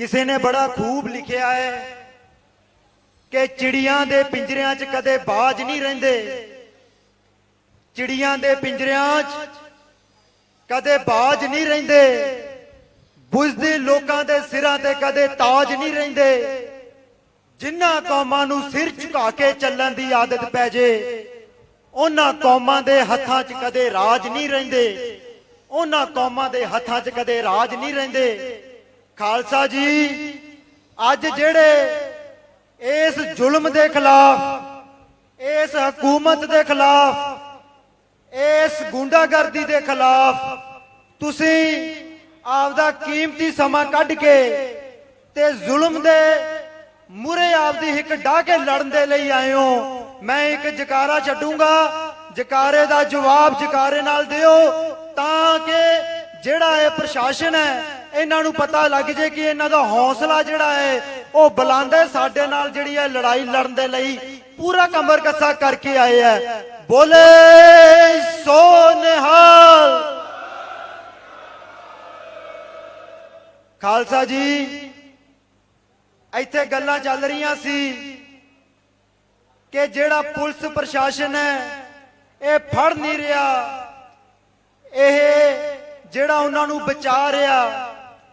ਕਿਸੇ ਨੇ ਬੜਾ ਖੂਬ ਲਿਖਿਆ ਹੈ ਕਿ ਚਿੜੀਆਂ ਦੇ ਪਿੰਜਰਿਆਂ 'ਚ ਕਦੇ ਬਾਜ ਨਹੀਂ ਰਹਿੰਦੇ। ਚਿੜੀਆਂ ਦੇ ਪਿੰਜਰਿਆਂ 'ਚ ਕਦੇ ਬਾਜ ਨਹੀਂ ਰਹਿੰਦੇ। ਬੁਝਦੇ ਲੋਕਾਂ ਦੇ ਸਿਰਾਂ ਤੇ ਕਦੇ ਤਾਜ ਨਹੀਂ ਰਹਿੰਦੇ। ਜਿਨ੍ਹਾਂ ਕੌਮਾਂ ਨੂੰ ਸਿਰ ਝੁਕਾ ਕੇ ਚੱਲਣ ਦੀ ਆਦਤ ਪੈ ਜੇ, ਉਹਨਾਂ ਕੌਮਾਂ ਦੇ ਹੱਥਾਂ 'ਚ ਕਦੇ ਰਾਜ ਨਹੀਂ ਰਹਿੰਦੇ। ਉਹਨਾਂ ਕੌਮਾਂ ਦੇ ਹੱਥਾਂ 'ਚ ਕਦੇ ਰਾਜ ਨਹੀਂ ਰਹਿੰਦੇ। ਖਾਲਸਾ ਜੀ, ਅੱਜ ਜਿਹੜੇ ਇਸ ਜ਼ੁਲਮ ਦੇ ਖਿਲਾਫ, ਇਸ ਹਕੂਮਤ ਦੇ ਖਿਲਾਫ, ਇਸ ਗੁੰਡਾਗਰਦੀ ਦੇ ਖਿਲਾਫ ਤੁਸੀਂ ਆਪਦਾ ਕੀਮਤੀ ਸਮਾਂ ਕੱਢ ਕੇ ਤੇ ਜ਼ੁਲਮ ਦੇ ਮੁਰੇ ਆਪਦੀ ਹਿੱਕ ਡਾਹ ਕੇ ਲੜਨ ਦੇ ਲਈ ਆਏ ਹੋ। ਮੈਂ ਇੱਕ ਜਕਾਰਾ ਛੱਡੂੰਗਾ। ਜਕਾਰੇ ਦਾ ਜਵਾਬ ਜਕਾਰੇ ਨਾਲ ਦਿਓ ਤਾਂ ਕਿ ਜਿਹੜਾ ਇਹ ਪ੍ਰਸ਼ਾਸਨ ਹੈ ਇਹਨਾਂ ਨੂੰ ਪਤਾ ਲੱਗ ਜੇ ਕਿ ਇਹਨਾਂ ਦਾ ਹੌਸਲਾ ਜਿਹੜਾ ਹੈ, ਉਹ ਬੁਲੰਦ ਹੈ। ਸਾਡੇ ਨਾਲ ਜਿਹੜੀ ਹੈ ਲੜਾਈ ਲੜਨ ਦੇ ਲਈ ਪੂਰਾ ਕਮਰ ਕੱਸਾ ਕਰਕੇ ਆਏ ਹੈ। ਬੋਲੇ ਸੋ ਨਿਹਾਲ ਖਾਲਸਾ ਜੀ, ਇੱਥੇ ਗੱਲਾਂ ਚੱਲ ਰਹੀਆਂ ਸੀ ਕਿ ਜਿਹੜਾ ਪੁਲਿਸ ਪ੍ਰਸ਼ਾਸਨ ਹੈ, ਇਹ ਫੜ ਨਹੀਂ ਰਿਹਾ। ਇਹ ਜਿਹੜਾ ਉਹਨਾਂ ਨੂੰ ਬਚਾ ਰਿਹਾ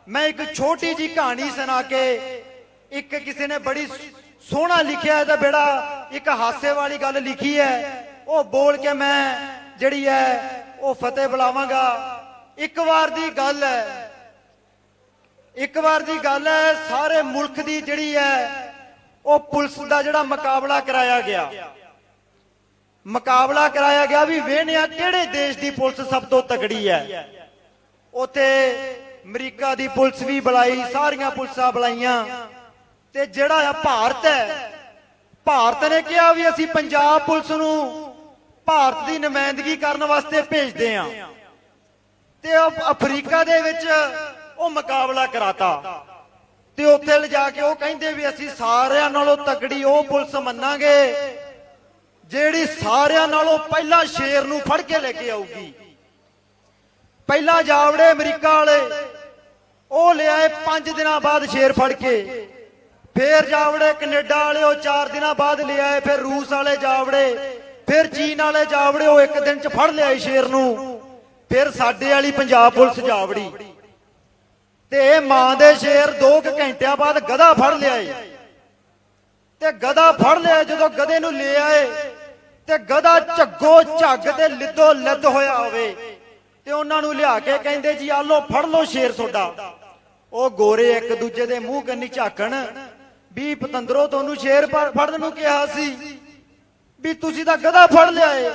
ਮੈਂ ਇੱਕ ਛੋਟੀ ਜੀ ਕਹਾਣੀ ਸੁਣਾ ਕੇ ਇੱਕ ਕਿਸੇ ਨੇ ਬੜੀ ਸੋਹਣਾ ਲਿਖਿਆ ਹੈ ਬੇੜਾ ਇੱਕ ਹਾਸੇ ਵਾਲੀ ਗੱਲ ਲਿਖੀ ਹੈ। ਉਹ ਬੋਲ ਕੇ ਮੈਂ ਜਿਹੜੀ ਹੈ, ਉਹ ਫਤਿਹ ਬੁਲਾਵਾਂਗਾ। ਇੱਕ ਵਾਰ ਦੀ ਗੱਲ ਹੈ। ਇੱਕ ਵਾਰ ਦੀ ਗੱਲ ਹੈ, ਸਾਰੇ ਮੁਲਕ ਦੀ ਜਿਹੜੀ ਹੈ, ਉਹ ਪੁਲਿਸ ਦਾ ਜਿਹੜਾ ਮੁਕਾਬਲਾ ਕਰਾਇਆ ਗਿਆ। ਮੁਕਾਬਲਾ ਕਰਾਇਆ ਗਿਆ ਵੀ ਵੇਹਨਿਆ ਕਿਹੜੇ ਦੇਸ਼ ਦੀ ਪੁਲਿਸ ਸਭ ਤੋਂ ਤਕੜੀ ਹੈ? ਉਥੇ ਅਮਰੀਕਾ ਦੀ ਪੁਲਿਸ ਵੀ ਬੁਲਾਈ, ਸਾਰੀਆਂ ਪੁਲਿਸਾਂ ਬੁਲਾਈਆਂ। ਤੇ ਜਿਹੜਾ ਆ ਭਾਰਤ ਹੈ, ਭਾਰਤ ਨੇ ਕਿਹਾ ਵੀ ਅਸੀਂ ਪੰਜਾਬ ਪੁਲਿਸ ਨੂੰ ਭਾਰਤ ਦੀ ਨੁਮਾਇੰਦਗੀ ਕਰਨ ਵਾਸਤੇ ਭੇਜਦੇ ਆਂ ਤੇ ਅਫਰੀਕਾ ਦੇ ਵਿੱਚ ਉਹ ਮੁਕਾਬਲਾ ਕਰਾਤਾ। ਤੇ ਉੱਥੇ ਲਿਜਾ ਕੇ ਉਹ ਕਹਿੰਦੇ ਵੀ ਅਸੀਂ ਸਾਰਿਆਂ ਨਾਲੋਂ ਤਕੜੀ ਉਹ ਪੁਲਿਸ ਮੰਨਾਂਗੇ, ਜਿਹੜੀ ਸਾਰਿਆਂ ਨਾਲੋਂ ਪਹਿਲਾਂ ਸ਼ੇਰ ਨੂੰ ਫੜ ਕੇ ਲੈ ਕੇ ਆਊਗੀ। ਪਹਿਲਾਂ ਜਾਵੜੇ ਅਮਰੀਕਾ ਵਾਲੇ ਉਹ ਲਿਆਏ 5 ਦਿਨਾਂ ਬਾਅਦ ਸ਼ੇਰ ਫੜ ਕੇ। ਫੇਰ ਜਾਵੜੇ ਕੈਨੇਡਾ ਵਾਲੇ, ਉਹ 4 ਦਿਨਾਂ ਬਾਅਦ ਲਿਆਏ। ਫਿਰ ਰੂਸ ਵਾਲੇ ਜਾਵੜੇ, ਫਿਰ ਚੀਨ ਵਾਲੇ ਜਾਵੜੇ, ਉਹ ਇੱਕ ਦਿਨ ਚ ਫੜ ਲਿਆਏ ਸ਼ੇਰ ਨੂੰ। ਫਿਰ ਸਾਡੇ ਵਾਲੀ ਪੰਜਾਬ ਪੁਲਿਸ ਜਾਵੜੀ। ਤੇ ਇਹ ਮਾਂ ਦੇ ਸ਼ੇਰ 2 ਘੰਟਿਆਂ ਬਾਅਦ ਗਧਾ ਫੜ ਲਿਆਏ। ਤੇ ਗਧਾ ਫੜ ਲਿਆ ਜਦੋਂ ਗਧੇ ਨੂੰ ਲੈ ਆਏ, ਤੇ ਗਧਾ ਝੱਗੋ ਝੱਗ ਤੇ ਲਿੱਦੋ ਲੱਦ ਹੋਇਆ ਹੋਵੇ। ਤੇ ਉਹਨਾਂ ਨੂੰ ਲਿਆ ਕੇ ਕਹਿੰਦੇ ਜੀ ਆ ਲੋ ਫੜ ਲੋ ਸ਼ੇਰ ਤੁਹਾਡਾ। ਉਹ ਗੋਰੇ ਇੱਕ ਦੂਜੇ ਦੇ ਮੂੰਹ ਕੰਨੀ ਝਾਕਣ। ਵੀ ਪਤੰਦਰੋ, ਤੁਹਾਨੂੰ ਸ਼ੇਰ ਫੜਨ ਨੂੰ ਕਿਹਾ ਸੀ ਵੀ ਤੁਸੀਂ ਤਾਂ ਗਧਾ ਫੜ ਲਿਆਏ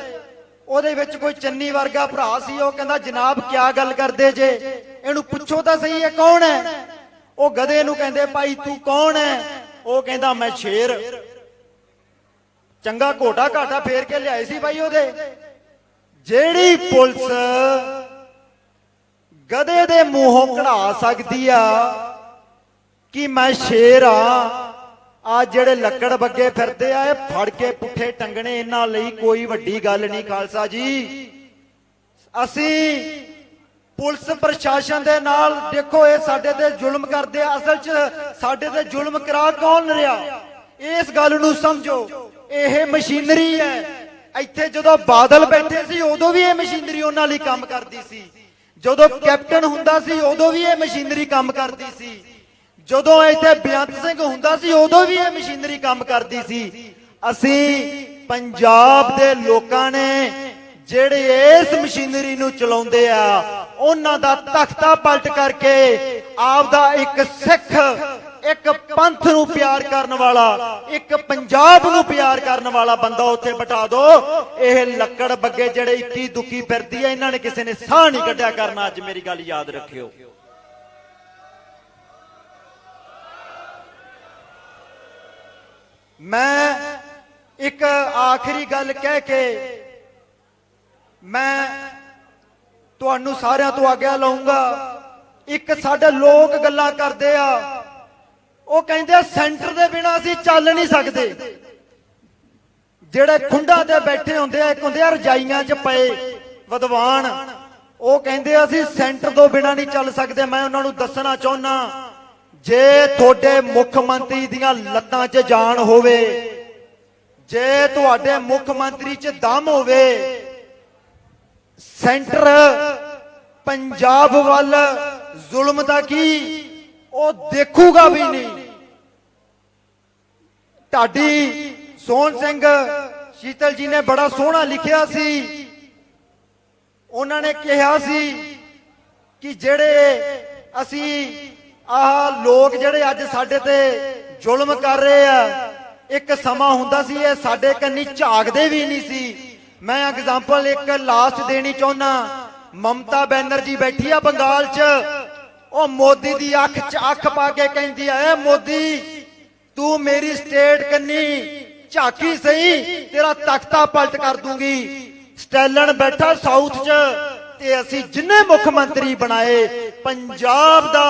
ਉਹਦੇ ਵਿੱਚ ਕੋਈ ਚੰਨੀ ਵਰਗਾ ਭਰਾ ਸੀ, ਉਹ ਕਹਿੰਦਾ, ਜਨਾਬ, ਕਿਆ ਗੱਲ ਕਰਦੇ ਜੇ? ਇਹਨੂੰ ਪੁੱਛੋ ਤਾਂ ਸਹੀ ਇਹ ਕੌਣ ਹੈ? ਉਹ ਗਧੇ ਨੂੰ ਕਹਿੰਦੇ, ਭਾਈ, ਤੂੰ ਕੌਣ ਹੈ? ਉਹ ਕਹਿੰਦਾ, ਮੈਂ ਸ਼ੇਰ। ਚੰਗਾ ਘੋਟਾ ਘਾਟਾ ਫੇਰ ਕੇ ਲਿਆਏ ਸੀ ਭਾਈ ਉਹਦੇ। ਜਿਹੜੀ ਪੁਲਿਸ ਗਧੇ ਦੇ ਮੂੰਹੋਂ ਕਢਾ ਸਕਦੀ ਆ ਕਿ ਮੈਂ ਸ਼ੇਰ ਆ। ਆ ਜਿਹੜੇ ਲੱਕੜ ਬੱਗੇ ਫਿਰਦੇ ਆ, ਇਹ ਫੜ ਕੇ ਪੁੱਠੇ ਟੰਗਣੇ ਇਹਨਾਂ ਲਈ ਕੋਈ ਵੱਡੀ ਗੱਲ ਨਹੀਂ, ਖਾਲਸਾ ਜੀ। ਅਸੀਂ ਪੁਲਿਸ ਪ੍ਰਸ਼ਾਸਨ ਦੇ ਨਾਲ, ਦੇਖੋ ਇਹ ਸਾਡੇ ਤੇ ਜ਼ੁਲਮ ਕਰਦੇ ਆ। ਅਸਲ 'ਚ ਸਾਡੇ ਤੇ ਜ਼ੁਲਮ ਕਰਾ ਕੌਣ ਰਿਹਾ? ਇਸ ਗੱਲ ਨੂੰ ਸਮਝੋ, ਇਹ ਮਸ਼ੀਨਰੀ ਹੈ। ਇੱਥੇ ਜਦੋਂ ਬਾਦਲ ਬੈਠੇ ਸੀ, ਉਦੋਂ ਵੀ ਇਹ ਮਸ਼ੀਨਰੀ ਉਹਨਾਂ ਲਈ ਕੰਮ ਕਰਦੀ ਸੀ। ਜਦੋਂ ਕੈਪਟਨ ਹੁੰਦਾ ਸੀ, ਉਦੋਂ ਵੀ ਇਹ ਮਸ਼ੀਨਰੀ ਕੰਮ ਕਰਦੀ ਸੀ। ਜਦੋਂ ਇੱਥੇ ਬੇਅੰਤ ਸਿੰਘ ਹੁੰਦਾ ਸੀ, ਉਦੋਂ ਵੀ ਇਹ ਮਸ਼ੀਨਰੀ ਕੰਮ ਕਰਦੀ ਸੀ। ਅਸੀਂ ਪੰਜਾਬ ਦੇ ਲੋਕਾਂ ਨੇ ਜਿਹੜੇ ਇਸ ਮਸ਼ੀਨਰੀ ਨੂੰ ਚਲਾਉਂਦੇ ਆ, ਉਹਨਾਂ ਦਾ ਤਖਤਾ ਪਲਟ ਕਰਕੇ ਆਪਦਾ ਇੱਕ ਸਿੱਖ ਇੱਕ ਪੰਥ ਨੂੰ ਪਿਆਰ ਕਰਨ ਵਾਲਾ, ਇੱਕ ਪੰਜਾਬ ਨੂੰ ਪਿਆਰ ਕਰਨ ਵਾਲਾ ਬੰਦਾ ਉੱਥੇ ਬਿਠਾ ਦਿਓ ਇਹ ਲੱਕੜ ਬੱਗੇ ਜਿਹੜੇ ਇੱਕੀ ਦੁਖੀ ਫਿਰਦੀ ਐ ਇਹਨਾਂ ਨੇ ਕਿਸੇ ਨੇ ਸਾਹ ਨਹੀਂ ਕੱਢਿਆ ਕਰਨਾ, ਅੱਜ ਮੇਰੀ ਗੱਲ ਯਾਦ ਰੱਖਿਓ। ਮੈਂ ਇੱਕ ਆਖਰੀ ਗੱਲ ਕਹਿ ਕੇ ਮੈਂ ਤੁਹਾਨੂੰ ਸਾਰਿਆਂ ਤੋਂ ਆਗਿਆ ਲਵਾਂਗਾ ਇੱਕ ਸਾਡੇ ਲੋਕ ਗੱਲਾਂ ਕਰਦੇ ਆ ਉਹ ਕਹਿੰਦੇ ਸੈਂਟਰ ਦੇ ਬਿਨਾ ਅਸੀਂ ਚੱਲ ਨਹੀਂ ਸਕਦੇ। ਜਿਹੜੇ ਖੁੰਡਾਂ ਤੇ ਬੈਠੇ ਹੁੰਦੇ ਆ, ਇੱਕ ਹੁੰਦੇ ਆ, ਰਜਾਈਆਂ 'ਚ ਪਏ ਵਿਦਵਾਨ, ਉਹ ਕਹਿੰਦੇ ਅਸੀਂ ਸੈਂਟਰ ਤੋਂ ਬਿਨਾ ਨਹੀਂ ਚੱਲ ਸਕਦੇ। ਮੈਂ ਉਹਨਾਂ ਨੂੰ ਦੱਸਣਾ ਚਾਹੁੰਨਾ, ਜੇ ਤੁਹਾਡੇ ਮੁੱਖ ਮੰਤਰੀ ਦੀਆਂ ਲੱਤਾਂ 'ਚ ਜਾਨ ਹੋਵੇ, ਜੇ ਤੁਹਾਡੇ ਮੁੱਖ ਮੰਤਰੀ 'ਚ ਦਮ ਹੋਵੇ, ਸੈਂਟਰ ਪੰਜਾਬ ਵੱਲ ਜ਼ੁਲਮ ਦਾ ਕੀ, ਉਹ ਦੇਖੂਗਾ ਵੀ ਨਹੀਂ। ਢਾਡੀ ਸੋਹਣ ਸਿੰਘ ਸ਼ੀਤਲ ਜੀ ਨੇ ਬੜਾ ਸੋਹਣਾ ਲਿਖਿਆ ਸੀ। ਉਹਨਾਂ ਨੇ ਕਿਹਾ ਸੀ ਕਿ ਜਿਹੜੇ ਅਸੀਂ ਆਹ ਲੋਕ ਜਿਹੜੇ ਅੱਜ ਸਾਡੇ ਤੇ ਜ਼ੁਲਮ ਕਰ ਰਹੇ ਆ, ਇੱਕ ਸਮਾਂ ਹੁੰਦਾ ਸੀ, ਇਹ ਸਾਡੇ ਕੰਨੀ ਝਾਕਦੇ ਵੀ ਨਹੀਂ ਸੀ। ਮੈਂ ਐਗਜ਼ਾਮਪਲ ਇੱਕ ਲਾਸਟ ਦੇਣੀ ਚਾਹੁੰਦਾ ਮਮਤਾ ਬੈਨਰਜੀ ਬੈਠੀ ਆ ਬੰਗਾਲ 'ਚ। ਉਹ ਮੋਦੀ ਦੀ ਅੱਖ 'ਚ ਅੱਖ ਪਾ ਕੇ ਕਹਿੰਦੀ ਆ ਮੋਦੀ ਤੂੰ ਮੇਰੀ ਸਟੇਟ ਕੰਨੀ, ਝਾਕੀ ਸਹੀ, ਤੇਰਾ ਤਖਤਾ ਪਲਟ ਕਰ ਦੂੰਗੀ। ਸਟੈਲਨ ਬੈਠਾ ਸਾਊਥ 'ਚ, ਤੇ ਅਸੀਂ ਜਿੰਨੇ ਮੁੱਖ ਮੰਤਰੀ ਬਣਾਏ, ਪੰਜਾਬ ਦਾ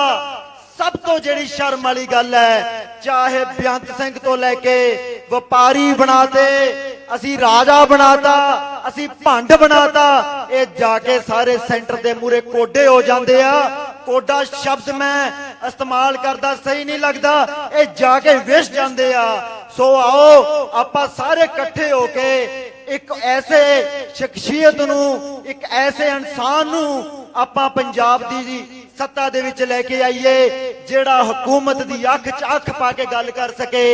ਸਭ ਤੋਂ ਜਿਹੜੀ ਸ਼ਰਮ ਵਾਲੀ ਗੱਲ ਹੈ, ਚਾਹੇ ਬੇਅੰਤ ਸਿੰਘ ਤੋਂ ਲੈ ਕੇ ਵਪਾਰੀ ਬਣਾਤੇ, ਅਸੀਂ ਰਾਜਾ ਬਣਾਤਾ, ਅਸੀਂ ਭੰਡ ਬਣਾਤਾ, ਇਹ ਜਾ ਕੇ ਸਾਰੇ ਸੈਂਟਰ ਦੇ ਮੂਰੇ ਕੋਡੇ ਹੋ ਜਾਂਦੇ ਆ। ਕੋਡਾ ਸ਼ਬਦ ਮੈਂ ਇਸਤੇਮਾਲ ਕਰਦਾ, ਸਹੀ ਨਹੀਂ ਲੱਗਦਾ। ਇਹ ਜਾ ਕੇ ਵਿਸ ਜਾਂਦੇ ਆ। ਸੋ ਆਓ, ਆਪਾਂ ਸਾਰੇ ਇਕੱਠੇ ਹੋ ਕੇ ਇੱਕ ਐਸੇ ਸ਼ਖਸੀਅਤ ਨੂੰ, ਇੱਕ ਐਸੇ ਇਨਸਾਨ ਨੂੰ ਆਪਾਂ ਪੰਜਾਬ ਦੀ ਸੱਤਾ ਦੇ ਵਿੱਚ ਲੈ ਕੇ ਆਈਏ, ਜਿਹੜਾ ਹਕੂਮਤ ਦੀ ਅੱਖ 'ਚ ਅੱਖ ਪਾ ਕੇ ਗੱਲ ਕਰ ਸਕੇ,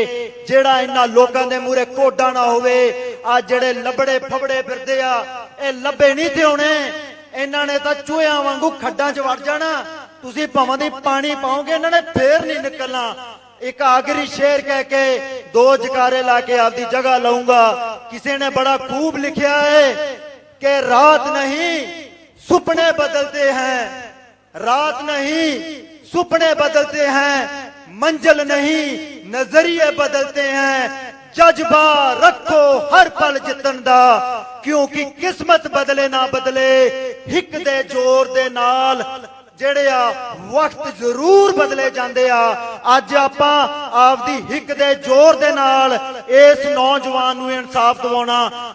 ਜਿਹੜਾ ਇਹਨਾਂ ਲੋਕਾਂ ਦੇ ਮੂਹਰੇ ਕੋਡਾ ਨਾ ਹੋਵੇ। ਆ ਜਿਹੜੇ ਲੱਭੜੇ ਫਬੜੇ ਫਿਰਦੇ ਆ, ਇਹ ਲੱਭੇ ਨਹੀਂ ਤੇ ਹੋਣੇ। ਇਹਨਾਂ ਨੇ ਤਾਂ ਚੂਹਿਆਂ ਵਾਂਗੂ ਖੱਡਾਂ 'ਚ ਵੜ ਜਾਣਾ। ਤੁਸੀਂ ਭਾਵਾਂ ਦੀ ਪਾਣੀ ਪਾਓਗੇ ਇਹਨਾਂ ਨੇ ਫੇਰ ਨਹੀਂ ਨਿਕਲਣਾ ਇੱਕ ਆਖਰੀ ਸ਼ੇਰ ਕਹਿ ਕੇ ਦੋ ਜਕਾਰੇ ਲਾ ਕੇ ਆਪਦੀ ਜਗ੍ਹਾ ਲਾਉਂਗਾ ਕਿਸੇ ਨੇ ਬੜਾ ਖੂਬ ਲਿਖਿਆ ਹੈ ਕਿ ਰਾਤ ਨਹੀਂ ਸੁਪਨੇ ਬਦਲਤੇ हैं रात नहीं सुपने बदलते हैं मंजिल नहीं नजरिए बदलते हैं जज्बा रखो हर पल जितन ਦਾ ਕਿਉਂਕਿ ਕਿਸਮਤ ਬਦਲੇ ਨਾ ਬਦਲੇ ਹਿੱਕ ਦੇ ਜ਼ੋਰ ਦੇ ਨਾਲ ਜਿਹੜੇ ਆ ਵਕਤ ਜ਼ਰੂਰ ਬਦਲੇ ਜਾਂਦੇ ਆ। ਅੱਜ ਆਪਾਂ ਆਪਦੀ ਹਿੱਕ ਦੇ ਜ਼ੋਰ ਦੇ ਨਾਲ ਇਸ ਨੌਜਵਾਨ ਨੂੰ ਇਨਸਾਫ ਦਿਵਾਉਣਾ